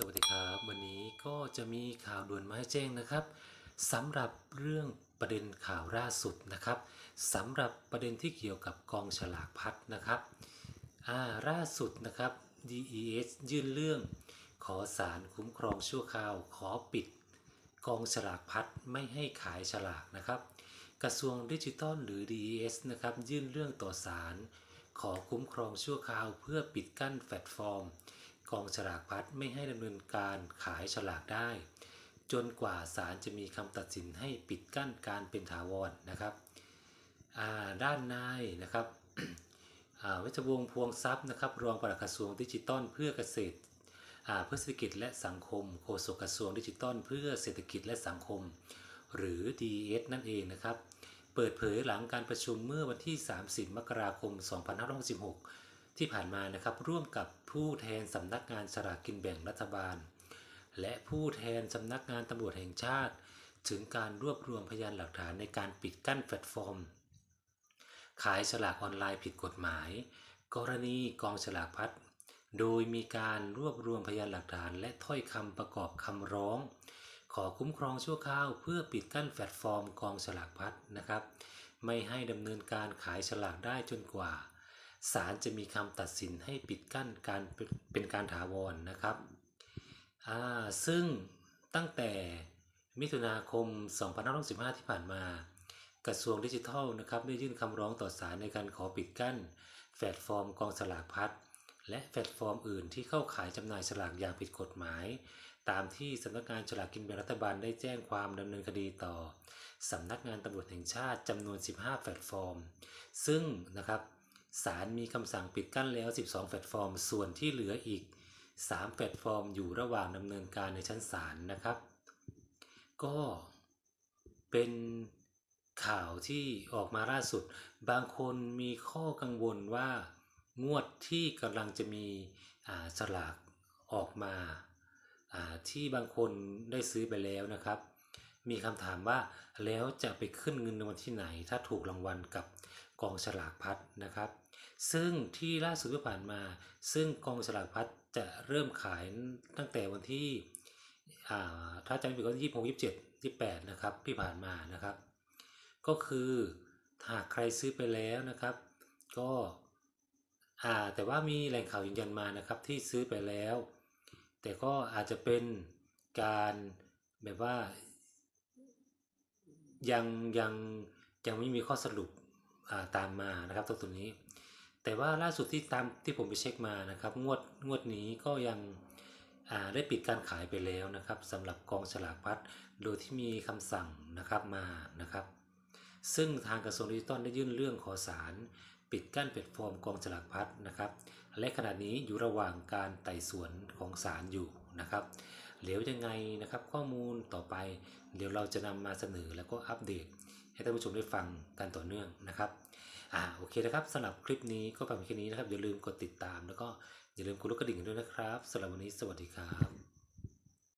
สวัสดีครับ วันนี้ก็จะมีข่าวด่วนมาให้แจ้งนะครับสำหรับเรื่องประเด็นข่าวล่าสุดนะครับสำหรับประเด็นที่เกี่ยวกับกองฉลากพัดนะครับอ่าล่าสุดนะครับ DES ยื่นเรื่อง ขอสารคุ้มครองชั่วคราว ขอปิด กองฉลากพัดไม่ให้ขายฉลากนะครับ กระทรวงดิจิทัลหรือ DES นะครับยื่นเรื่องต่อศาลขอคุ้มครองชั่วคราว เพื่อปิดกั้นแพลตฟอร์ม กองฉลากพัดไม่ให้ดำเนินการขายฉลากได้ จนกว่าศาลจะมีคำตัดสินให้ปิดกั้นการเป็นถาวรนะครับด้านนายนะครับอ่าเวชวงศ์พวงทรัพย์นะครับรองปลัดกระทรวงดิจิทัลเพื่อเกษตรเพื่อเศรษฐกิจและสังคมโฆษกกระทรวงดิจิทัลเพื่อเศรษฐกิจและสังคม หรือ DES นั่นเองนะครับ เปิดเผยหลังการประชุมเมื่อวันที่ 30 มกราคม 2566 ที่ผ่านมานะครับร่วมกับผู้แทนสำนักงานสลากกินแบ่งรัฐบาล และผู้แทนสำนักงานตำรวจแห่งชาติ ถึงการรวบรวมพยานหลักฐานในการปิดกั้นแพลตฟอร์ม ขายฉลากออนไลน์ผิดกฎหมาย กรณีกองฉลากพัดโดยมีการรวบรวมพยานหลักฐานและถ้อยคำประกอบคำร้อง ขอคุ้มครองชั่วคราวเพื่อปิดกั้นแพลตฟอร์มกองฉลากพัดนะครับ ไม่ให้ดำเนินการขายฉลากได้จนกว่า ศาลจะมีคำตัดสินให้ปิดกั้นการเป็นเป็นการถาวรนะครับอาซึ่งตั้งแต่มิถุนาคม 2565 ที่ผ่านมา กระทรวงดิจิทัลนะครับได้ยื่นคำร้องต่อศาลในการขอปิดกั้นแพลตฟอร์มกองสลากพัดและแพลตฟอร์มอื่นที่เข้าขายจำหน่ายฉลากอย่างผิดกฎหมาย ตามที่สำนักงานฉลากกินแบ่งรัฐบาลได้แจ้งความดำเนินคดีต่อสำนักงานตำรวจแห่งชาติจำนวน 15 แพลตฟอร์ม ซึ่งนะครับ ศาลมีคำสั่งปิดกั้นแล้ว 12 แพลตฟอร์ม ส่วนที่เหลืออีก 3 แพลตฟอร์ม อยู่ระหว่างดำเนินการในชั้นศาลนะครับ ก็เป็นข่าวที่ออกมาล่าสุด บางคนมีข้อกังวลว่างวดที่กำลังจะมีอ่าสลากออกมาอ่าที่บางคนได้ซื้อไปแล้วนะครับ มีคำถามว่าแล้วจะไปขึ้นเงินรางวัลที่ไหน ถ้าถูกรางวัลกับกองฉลากพัดนะครับ ซึ่งที่ล่าสุดที่ผ่านมา ซึ่งกองฉลากพัดจะเริ่มขายตั้งแต่วันที่อ่าถ้าจำไม่ผิดก็ยี่สิบหกยี่สิบเจ็ดยี่สิบแปดนะครับที่ผ่านมานะครับ ก็คือหากใครซื้อไปแล้วนะครับ ก็แต่ว่ามีแหล่งข่าวยืนยันมานะครับที่ซื้อไปแล้ว แต่ก็อาจจะเป็นการแบบว่า ยังยังยังไม่มีข้อสรุปตามมานะครับตรงตัวนี้ แต่ว่าล่าสุดที่ตามที่ผมไปเช็คมานะครับ งวดงวดนี้ก็ยังได้ปิดการขายไปแล้วนะครับสำหรับกองฉลากพัดโดยที่มีคำสั่งนะครับมานะครับ ซึ่งทางกระทรวงดิจิทัลได้ยื่นเรื่องขอสารปิดกั้นแพลตฟอร์มกองฉลากพัดนะครับ และขณะนี้อยู่ระหว่างการไต่สวนของศาลอยู่นะครับ เดี๋ยวยังไงนะครับ ข้อมูลต่อไป เดี๋ยวเราจะนำมาเสนอแล้วก็อัปเดต ให้ท่านผู้ชมได้ฟังกันต่อเนื่องนะครับอ่าโอเคนะครับสำหรับคลิปนี้ก็ประมาณแค่นี้นะครับอย่าลืมกดติดตาม แล้วก็อย่าลืมกดลูกกระดิ่งด้วยนะครับสำหรับวันนี้สวัสดีครับ